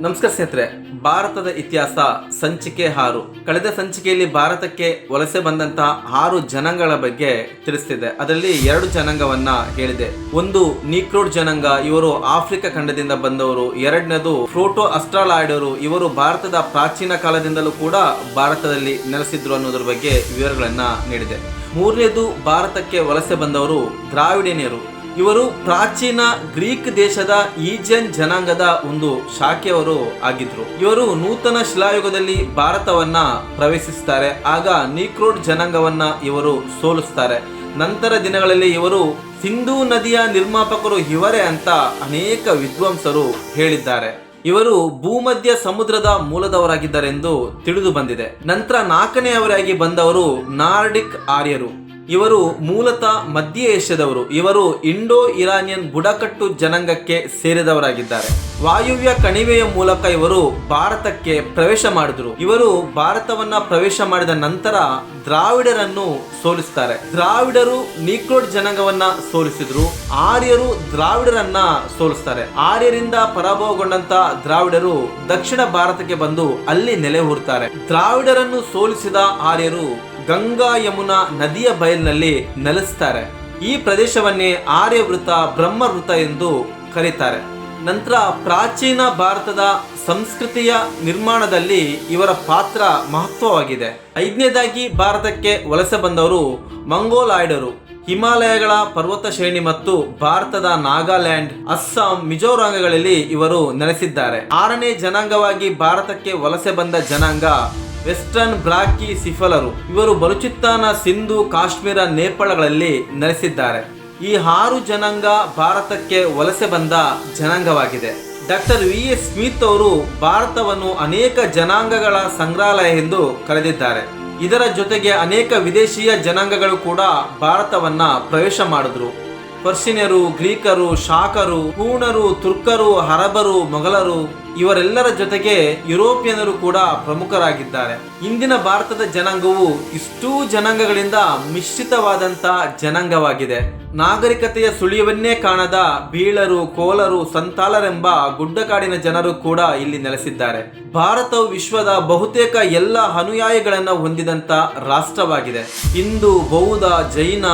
ನಮಸ್ಕಾರ ಸ್ನೇಹಿತರೆ, ಭಾರತದ ಇತಿಹಾಸ, ಸಂಚಿಕೆ ಹಾರು. ಕಳೆದ ಸಂಚಿಕೆಯಲ್ಲಿ ಭಾರತಕ್ಕೆ ವಲಸೆ ಬಂದಂತಹ ಆರು ಜನಾಂಗಗಳ ಬಗ್ಗೆ ತಿಳಿಸ್ತಿದೆ. ಅದರಲ್ಲಿ ಎರಡು ಜನಾಂಗವನ್ನ ಹೇಳಿದೆ. ಒಂದು ನೀಕ್ರೋಡ್ ಜನಾಂಗ, ಇವರು ಆಫ್ರಿಕಾ ಖಂಡದಿಂದ ಬಂದವರು. ಎರಡನೇದು ಫ್ರೋಟೋ ಅಸ್ಟ್ರಾಲಾಯ್ಡರು, ಇವರು ಭಾರತದ ಪ್ರಾಚೀನ ಕಾಲದಿಂದಲೂ ಕೂಡ ಭಾರತದಲ್ಲಿ ನೆಲೆಸಿದ್ರು ಅನ್ನೋದ್ರ ಬಗ್ಗೆ ವಿವರಗಳನ್ನ ನೀಡಿದೆ. ಮೂರನೇದು, ಭಾರತಕ್ಕೆ ವಲಸೆ ಬಂದವರು ದ್ರಾವಿಡಿಯರು ಇವರು ಪ್ರಾಚೀನ ಗ್ರೀಕ್ ದೇಶದ ಈಜಿಯನ್ ಜನಾಂಗದ ಒಂದು ಶಾಖೆಯವರು ಆಗಿದ್ರು. ಇವರು ನೂತನ ಶಿಲಾಯುಗದಲ್ಲಿ ಭಾರತವನ್ನ ಪ್ರವೇಶಿಸ್ತಾರೆ. ಆಗ ನೀಕ್ರೋಡ್ ಜನಾಂಗವನ್ನ ಇವರು ಸೋಲಿಸ್ತಾರೆ. ನಂತರ ದಿನಗಳಲ್ಲಿ ಇವರು ಸಿಂಧೂ ನದಿಯ ನಿರ್ಮಾಪಕರು ಇವರೇ ಅಂತ ಅನೇಕ ವಿದ್ವಾಂಸರು ಹೇಳಿದ್ದಾರೆ. ಇವರು ಭೂಮಧ್ಯ ಸಮುದ್ರದ ಮೂಲದವರಾಗಿದ್ದಾರೆಂದು ತಿಳಿದು ಬಂದಿದೆ. ನಂತರ ನಾಲ್ಕನೆಯವರಾಗಿ ಬಂದವರು ನಾರ್ಡಿಕ್ ಆರ್ಯರು. ಇವರು ಮೂಲತಃ ಮಧ್ಯ ಏಷ್ಯಾದವರು. ಇವರು ಇಂಡೋ ಇರಾನಿಯನ್ ಬುಡಕಟ್ಟು ಜನಾಂಗಕ್ಕೆ ಸೇರಿದವರಾಗಿದ್ದಾರೆ. ವಾಯುವ್ಯ ಕಣಿವೆಯ ಮೂಲಕ ಇವರು ಭಾರತಕ್ಕೆ ಪ್ರವೇಶ ಮಾಡಿದ್ರು. ಇವರು ಭಾರತವನ್ನ ಪ್ರವೇಶ ಮಾಡಿದ ನಂತರ ದ್ರಾವಿಡರನ್ನು ಸೋಲಿಸ್ತಾರೆ. ದ್ರಾವಿಡರು ನೀಕ್ರೋಡ್ ಜನಾಂಗವನ್ನ ಸೋಲಿಸಿದ್ರು. ಆರ್ಯರು ದ್ರಾವಿಡರನ್ನ ಸೋಲಿಸ್ತಾರೆ. ಆರ್ಯರಿಂದ ಪರಾಭವಗೊಂಡಂತ ದ್ರಾವಿಡರು ದಕ್ಷಿಣ ಭಾರತಕ್ಕೆ ಬಂದು ಅಲ್ಲಿ ನೆಲೆ ಹೂರ್ತಾರೆ ದ್ರಾವಿಡರನ್ನು ಸೋಲಿಸಿದ ಆರ್ಯರು ಗಂಗಾ ಯಮುನಾ ನದಿಯ ಬಯಲಿನಲ್ಲಿ ನೆಲೆಸ್ತಾರೆ. ಈ ಪ್ರದೇಶವನ್ನೇ ಆರ್ಯವೃತ, ಬ್ರಹ್ಮವೃತ ಎಂದು ಕರೀತಾರೆ. ನಂತರ ಪ್ರಾಚೀನ ಭಾರತದ ಸಂಸ್ಕೃತಿಯ ನಿರ್ಮಾಣದಲ್ಲಿ ಇವರ ಪಾತ್ರ ಮಹತ್ವವಾಗಿದೆ. ಐದನೇದಾಗಿ ಭಾರತಕ್ಕೆ ವಲಸೆ ಬಂದವರು ಮಂಗೋಲಾಯ್ಡರು. ಹಿಮಾಲಯಗಳ ಪರ್ವತ ಶ್ರೇಣಿ ಮತ್ತು ಭಾರತದ ನಾಗಾಲ್ಯಾಂಡ್, ಅಸ್ಸಾಂ ಮಿಜೋರಾಂಗಗಳಲ್ಲಿ ಇವರು ನೆಲೆಸಿದ್ದಾರೆ. ಆರನೇ ಜನಾಂಗವಾಗಿ ಭಾರತಕ್ಕೆ ವಲಸೆ ಬಂದ ಜನಾಂಗ ವೆಸ್ಟರ್ನ್ ಬ್ರಾಕಿ ಸಿಫಲರು, ಇವರು ಬಲುಚಿತ್ತಾನ, ಸಿಂಧು, ಕಾಶ್ಮೀರ, ನೇಪಾಳಗಳಲ್ಲಿ ನೆಲೆಸಿದ್ದಾರೆ. ಈ ಆರು ಜನಾಂಗ ಭಾರತಕ್ಕೆ ವಲಸೆ ಬಂದ ಜನಾಂಗವಾಗಿದೆ. ಡಾಕ್ಟರ್ ವಿ ಎಸ್ ಸ್ಮಿತ್ ಅವರು ಭಾರತವನ್ನು ಅನೇಕ ಜನಾಂಗಗಳ ಸಂಗ್ರಹಾಲಯ ಎಂದು ಕರೆದಿದ್ದಾರೆ. ಇದರ ಜೊತೆಗೆ ಅನೇಕ ವಿದೇಶೀಯ ಜನಾಂಗಗಳು ಕೂಡ ಭಾರತವನ್ನ ಪ್ರವೇಶ ಮಾಡಿದ್ರು. ಪರ್ಷಿಯರು, ಗ್ರೀಕರು, ಶಾಕರು ಪೂಣರು ತುರ್ಕರು, ಹರಬರು, ಮೊಘಲರು ಇವರೆಲ್ಲರ ಜೊತೆಗೆ ಯುರೋಪಿಯನರು ಕೂಡ ಪ್ರಮುಖರಾಗಿದ್ದಾರೆ. ಇಂದಿನ ಭಾರತದ ಜನಾಂಗವು ಇಷ್ಟೂ ಜನಾಂಗಗಳಿಂದ ಮಿಶ್ರಿತವಾದಂತ ಜನಾಂಗವಾಗಿದೆ. ನಾಗರಿಕತೆಯ ಸುಳಿಯವನ್ನೇ ಕಾಣದ ಬೀಳರು, ಕೋಲರು, ಸಂತಾಲರೆಂಬ ಗುಡ್ಡಕಾಡಿನ ಜನರು ಕೂಡ ಇಲ್ಲಿ ನೆಲೆಸಿದ್ದಾರೆ. ಭಾರತವು ವಿಶ್ವದ ಬಹುತೇಕ ಎಲ್ಲ ಅನುಯಾಯಿಗಳನ್ನು ಹೊಂದಿದಂತ ರಾಷ್ಟ್ರವಾಗಿದೆ. ಹಿಂದೂ, ಬೌದ್ಧ, ಜೈನ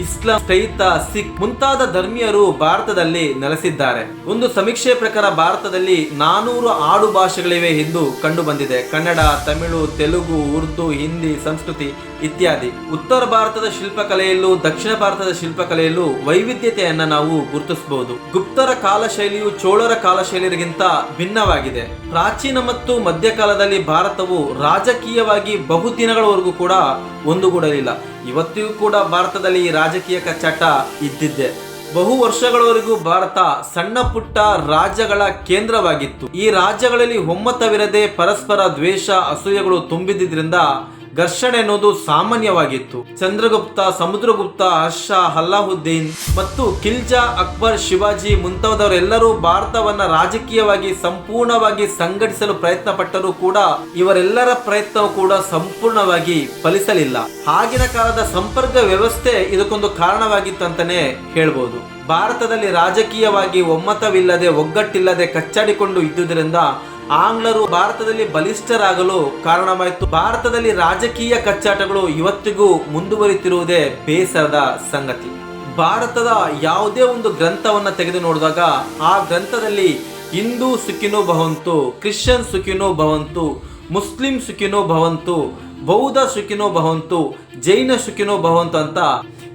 ಇಸ್ಲಾಂ ಕ್ರೈತ ಸಿಖ್ ಮುಂತಾದ ಧರ್ಮೀಯರು ಭಾರತದಲ್ಲಿ ನೆಲೆಸಿದ್ದಾರೆ. ಒಂದು ಸಮೀಕ್ಷೆ ಪ್ರಕಾರ ಭಾರತದಲ್ಲಿ ನಾನೂರು ಆಡು ಭಾಷೆಗಳಿವೆ ಎಂದು ಕಂಡುಬಂದಿದೆ. ಕನ್ನಡ, ತಮಿಳು, ತೆಲುಗು, ಉರ್ದು, ಹಿಂದಿ, ಸಂಸ್ಕೃತಿ ಇತ್ಯಾದಿ. ಉತ್ತರ ಭಾರತದ ಶಿಲ್ಪಕಲೆಯಲ್ಲೂ ದಕ್ಷಿಣ ಭಾರತದ ಶಿಲ್ಪಕಲೆಯಲ್ಲೂ ವೈವಿಧ್ಯತೆಯನ್ನ ನಾವು ಗುರುತಿಸಬಹುದು ಗುಪ್ತರ ಕಾಲಶೈಲಿಯು ಚೋಳರ ಕಾಲಶೈಲಿಗಿಂತ ಭಿನ್ನವಾಗಿದೆ. ಪ್ರಾಚೀನ ಮತ್ತು ಮಧ್ಯಕಾಲದಲ್ಲಿ ಭಾರತವು ರಾಜಕೀಯವಾಗಿ ಬಹುದಿನಗಳವರೆಗೂ ಕೂಡ ಒಂದುಗೂಡಲಿಲ್ಲ. ಇವತ್ತಿಗೂ ಕೂಡ ಭಾರತದಲ್ಲಿ ರಾಜಕೀಯ ಕಚ್ಚಾಟ ಇದ್ದಿದ್ದೆ. ಬಹು ವರ್ಷಗಳವರೆಗೂ ಭಾರತ ಸಣ್ಣ ಪುಟ್ಟ ರಾಜ್ಯಗಳ ಕೇಂದ್ರವಾಗಿತ್ತು. ಈ ರಾಜ್ಯಗಳಲ್ಲಿ ಒಮ್ಮತವಿರದೆ ಪರಸ್ಪರ ದ್ವೇಷ, ಅಸೂಯೆಗಳು ತುಂಬಿದ್ರಿಂದ ಘರ್ಷಣೆ ಅನ್ನೋದು ಸಾಮಾನ್ಯವಾಗಿತ್ತು. ಚಂದ್ರಗುಪ್ತ, ಸಮುದ್ರಗುಪ್ತ ಹರ್ಷ ಅಲ್ಲಾಹುದ್ದೀನ್ ಮತ್ತು ಕಿಲ್ಜಾ ಅಕ್ಬರ್, ಶಿವಾಜಿ ಮುಂತಾದವರೆಲ್ಲರೂ ಭಾರತವನ್ನ ರಾಜಕೀಯವಾಗಿ ಸಂಪೂರ್ಣವಾಗಿ ಸಂಘಟಿಸಲು ಪ್ರಯತ್ನ ಪಟ್ಟರೂ ಕೂಡ ಇವರೆಲ್ಲರ ಪ್ರಯತ್ನವು ಕೂಡ ಸಂಪೂರ್ಣವಾಗಿ ಫಲಿಸಲಿಲ್ಲ. ಆಗಿನ ಕಾಲದ ಸಂಪರ್ಕ ವ್ಯವಸ್ಥೆ ಇದಕ್ಕೊಂದು ಕಾರಣವಾಗಿತ್ತು ಅಂತಾನೆ ಹೇಳ್ಬೋದು. ಭಾರತದಲ್ಲಿ ರಾಜಕೀಯವಾಗಿ ಒಮ್ಮತವಿಲ್ಲದೆ ಒಗ್ಗಟ್ಟಿಲ್ಲದೆ ಕಚ್ಚಾಡಿಕೊಂಡು ಇದ್ದುದರಿಂದ ಆಂಗ್ಲರು ಭಾರತದಲ್ಲಿ ಬಲಿಷ್ಠರಾಗಲು ಕಾರಣವಾಯಿತು. ಭಾರತದಲ್ಲಿ ರಾಜಕೀಯ ಕಚ್ಚಾಟಗಳು ಇವತ್ತಿಗೂ ಮುಂದುವರಿತಿರುವುದೇ ಬೇಸರದ ಸಂಗತಿ. ಭಾರತದ ಯಾವುದೇ ಒಂದು ಗ್ರಂಥವನ್ನ ತೆಗೆದು ನೋಡಿದಾಗ ಆ ಗ್ರಂಥದಲ್ಲಿ ಹಿಂದೂ ಸುಖಿನೋ ಭವಂತು, ಕ್ರಿಶ್ಚಿಯನ್ ಸುಖಿನೋ ಭವಂತು, ಮುಸ್ಲಿಂ ಸುಖಿನೋ ಭವಂತು, ಬೌದ್ಧ ಸುಖಿನೋ ಭವಂತು, ಜೈನ ಸುಖಿನೋ ಭವಂತು ಅಂತ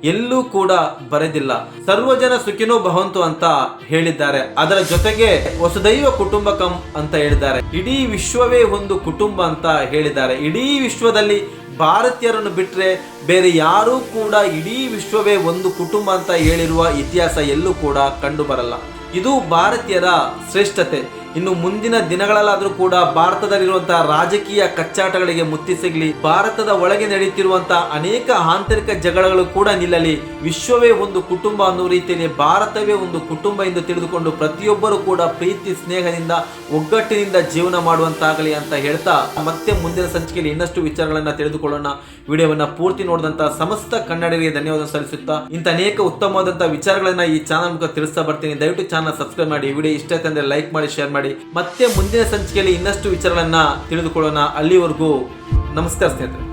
ಎಲ್ಲೂ ಕೂಡ ಬರೆದಿಲ್ಲ. ಸರ್ವಜನ ಸುಖಿನೋ ಭವಂತು ಅಂತ ಹೇಳಿದ್ದಾರೆ. ಅದರ ಜೊತೆಗೆ ವಸುದೈವ ಕುಟುಂಬಕಂ ಅಂತ ಹೇಳಿದ್ದಾರೆ. ಇಡೀ ವಿಶ್ವವೇ ಒಂದು ಕುಟುಂಬ ಅಂತ ಹೇಳಿದ್ದಾರೆ. ಇಡೀ ವಿಶ್ವದಲ್ಲಿ ಭಾರತೀಯರನ್ನು ಬಿಟ್ಟರೆ ಬೇರೆ ಯಾರೂ ಕೂಡ ಇಡೀ ವಿಶ್ವವೇ ಒಂದು ಕುಟುಂಬ ಅಂತ ಹೇಳಿರುವ ಇತಿಹಾಸ ಎಲ್ಲೂ ಕೂಡ ಕಂಡು ಬರಲ್ಲ ಇದು ಭಾರತೀಯರ ಶ್ರೇಷ್ಠತೆ. ಇನ್ನು ಮುಂದಿನ ದಿನಗಳಲ್ಲಾದರೂ ಕೂಡ ಭಾರತದಲ್ಲಿರುವಂತಹ ರಾಜಕೀಯ ಕಚ್ಚಾಟಗಳಿಗೆ ಮುತ್ತಿ ಸಿಗಲಿ, ಭಾರತದ ಒಳಗೆ ನಡೆಯುತ್ತಿರುವಂತಹ ಅನೇಕ ಆಂತರಿಕ ಜಗಳಗಳು ಕೂಡ ನಿಲ್ಲಲಿ. ವಿಶ್ವವೇ ಒಂದು ಕುಟುಂಬ ಅನ್ನೋ ರೀತಿಯಲ್ಲಿ ಭಾರತವೇ ಒಂದು ಕುಟುಂಬ ಎಂದು ತಿಳಿದುಕೊಂಡು ಪ್ರತಿಯೊಬ್ಬರು ಕೂಡ ಪ್ರೀತಿ, ಸ್ನೇಹದಿಂದ, ಒಗ್ಗಟ್ಟಿನಿಂದ ಜೀವನ ಮಾಡುವಂತಾಗಲಿ ಅಂತ ಹೇಳ್ತಾ ಮತ್ತೆ ಮುಂದಿನ ಸಂಚಿಕೆಯಲ್ಲಿ ಇನ್ನಷ್ಟು ವಿಚಾರಗಳನ್ನ ತಿಳಿದುಕೊಳ್ಳೋಣ. ವಿಡಿಯೋವನ್ನ ಪೂರ್ತಿ ನೋಡಿದಂತಹ ಸಮಸ್ತ ಕನ್ನಡಿಗರಿಗೆ ಧನ್ಯವಾದ ಸಲ್ಲಿಸುತ್ತಾ ಇಂಥ ಅನೇಕ ಉತ್ತಮವಾದಂತಹ ವಿಚಾರಗಳನ್ನ ಈ ಚಾನಲ್ ಮುಖ ತಿಳಿಸ್ತಾ ಬರ್ತೀನಿ. ದಯವಿಟ್ಟು ಚಾನಲ್ ಸಬ್ಸ್ಕ್ರೈಬ್ ಮಾಡಿ. ವಿಡಿಯೋ ಇಷ್ಟ ತಂದ್ರೆ ಲೈಕ್ ಮಾಡಿ, ಶೇರ್ ಮಾಡಿ. ಮಾಡಿ ಮತ್ತೆ ಮುಂದಿನ ಸಂಚಿಕೆಯಲ್ಲಿ ಇನ್ನಷ್ಟು ವಿಚಾರಗಳನ್ನ ತಿಳಿದುಕೊಳ್ಳೋಣ ಅಲ್ಲಿವರೆಗೂ ನಮಸ್ಕಾರ ಸ್ನೇಹಿತರೆ.